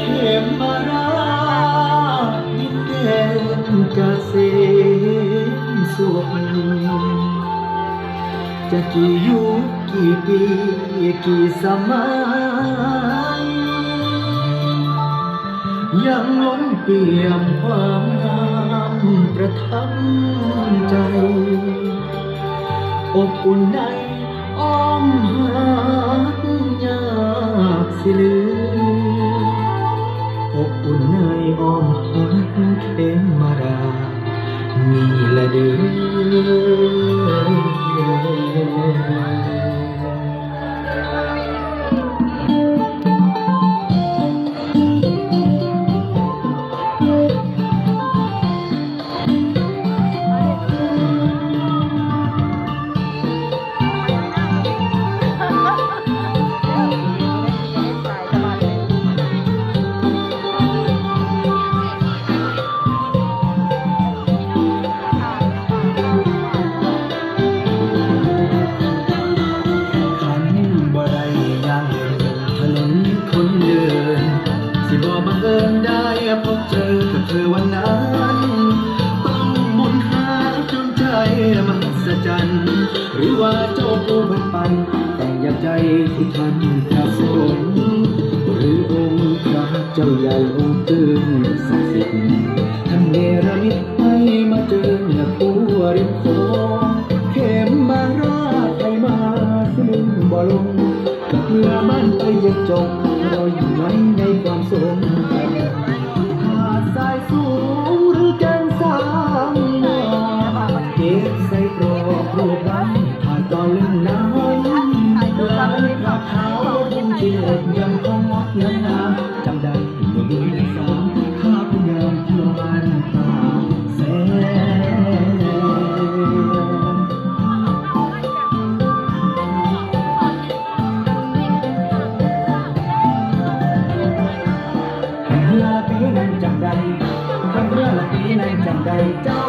เข็มมาราดินแดนเษมสุขจะกี่ยุคกี่ปีกี่สมัย ยังล้นเปี่ยมความงามประทับใจ อบอุ่นในอ้อม สิลืมอบอุ่นในอ้อมหักเข็มมารานี่ละเดือ หรือว่าเจ้าผู้บันปันแต่งอย่ากใจที่ท่านพระสงฆ์หรือองค์พระเจ้าใหญ่องค์ตื่นศักดิ์สิทธิ์ท่านเนรมิตให้มาเจอเนื้อคู่ริมโขงเข็มมาราไทยมาสลึงบ่ลงเรือมันไปยังจมเราอยู่ไว้ในความทรงจ ยังคงมักยังงามจำได้เมือมีสาวข้าพยายามเที่ยวมันตาเสนเรือปีนั้นจำได้คำเรือละปีนั้นจำได้